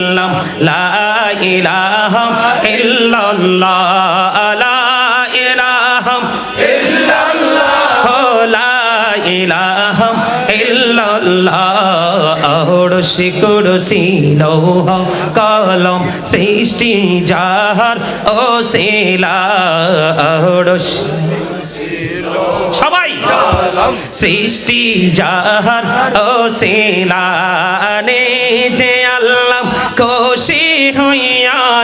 ইল্লাম লা ইলাহা ইল্লাল্লাহ, লা ইলাহা ইল্লাল্লাহ, লা ইলাহা ইল্লাল্লাহ আহড়সি কুরসি লৌহ কলম সৃষ্টি যাহার ও সেলা আহড়সি সবাই সৃষ্টি যাহার ও সেলানে যে আল্লাহ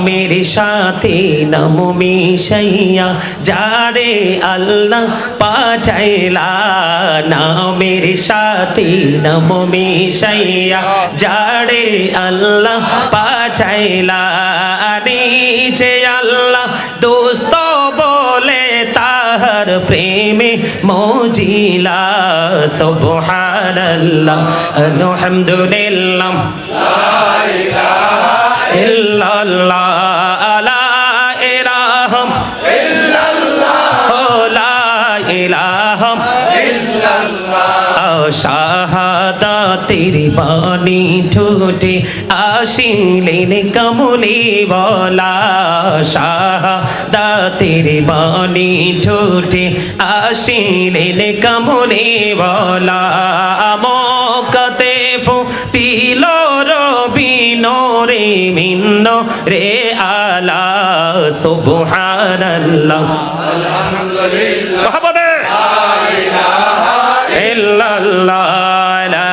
নামের সাথে নাম মিশাইয়া, যারে আল্লাহ পাঠাইলা, নামের সাথে নাম মিশাইয়া, যারে আল্লাহ পাঠাইলা। নিচে আল্লাহ দোস্ত বলে, তাহার প্রেমে মজিলা, সুবহানাল্লাহ, আলহামদুলিল্লাহ। শাহাদাতের বাণী ঠোঁটে আসিলেন কমলি বলা। শাহাদাতের বাণী ঠোঁটে আসিলেন কমলি বলা। মকতে ফুটিল রবিন রে রে আলা সুবহানাল্লাহ। মহাপদে। ইল্লাল্লাহ লা